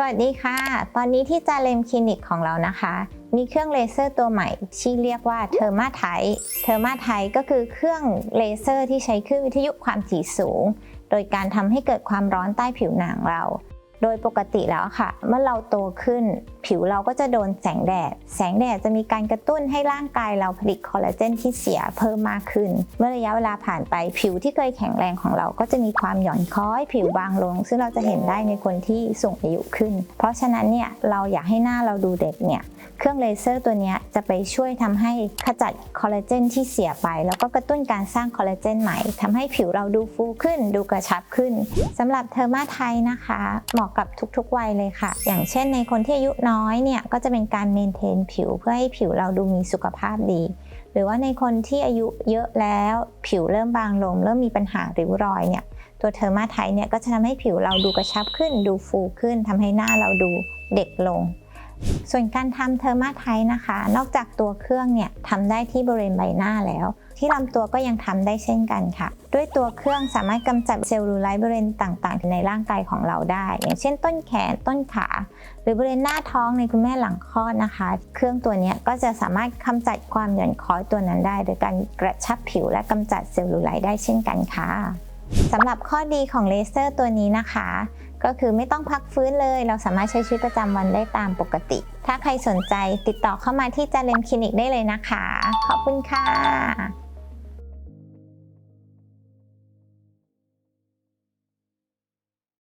สวัสดีค่ะ ตอนนี้ที่จาเลมคลินิกของเรานะคะ มีเครื่องเลเซอร์ตัวใหม่ที่เรียกว่าเทอร์มาไทเทอร์มาไทก็คือเครื่องเลเซอร์ที่ใช้คลื่นวิทยุความถี่สูง โดยการทำให้เกิดความร้อนใต้ผิวหนังเรา โดยปกติแล้วค่ะ เมื่อเราโตขึ้น ผิวเราก็จะโดนแสงแดด แสงแดดจะมีการกระตุ้นให้ร่างกายเราผลิตคอลลาเจนที่เสียเพิ่มมากขึ้น เมื่อระยะเวลาผ่านไปผิวที่เคยแข็งแรงของเราก็จะมีความหย่อนคล้อย ผิวบางลง ซึ่งเราจะเห็นได้ในคนที่สูงอายุขึ้น เพราะฉะนั้นเนี่ยเราอยากให้หน้าเราดูเด็กเนี่ยเครื่องเลเซอร์ตัวนี้จะไปช่วยทำให้ขจัดคอลลาเจนที่เสียไป แล้วก็กระตุ้นการสร้างคอลลาเจนใหม่ทำให้ผิวเราดูฟูขึ้น ดูกระชับขึ้นสำหรับเทอร์มาไทยนะคะเหมาะกับทุกๆวัยเลยค่ะ อย่างเช่นในคนที่อายุน้อยเนี่ยก็จะเป็นการเมนเทนผิวเพื่อให้ผิวเราดูมีสุขภาพดี หรือว่าในคนที่อายุเยอะแล้วผิวเริ่มบางลง เริ่มมีปัญหาริ้วรอยเนี่ยตัวเทอร์มาไทเนี่ยก็จะทำให้ผิวเราดูกระชับขึ้น ดูฟูขึ้นทำให้หน้าเราดูเด็กลง ส่วนการทำเทอร์มาไทนะคะ นอกจากตัวเครื่องเนี่ยทำได้ที่บริเวณใบหน้าแล้ว ที่ลำตัวก็ยังทำได้เช่นกันค่ะ ด้วยตัวเครื่องสามารถกำจัดเซลลูไลท์บริเวณต่างๆ ในร่างกายของเราได้ อย่างเช่นต้นแขนต้นขา หรือบริเวณหน้าท้องในคุณแม่หลังคลอดนะคะ เครื่องตัวนี้ก็จะสามารถกำจัดความหย่อนคล้อยตัวนั้นได้ โดยการกระชับผิวและกำจัดเซลลูไลท์ได้เช่นกันค่ะสำหรับข้อดีของเลเซอร์ตัวนี้นะคะ ก็คือไม่ต้องพักฟื้นเลย เราสามารถใช้ชีวิตประจำวันได้ตามปกติ ถ้าใครสนใจติดต่อเข้ามาที่จาเลมคลินิกได้เลยนะคะ ขอบคุณค่ะ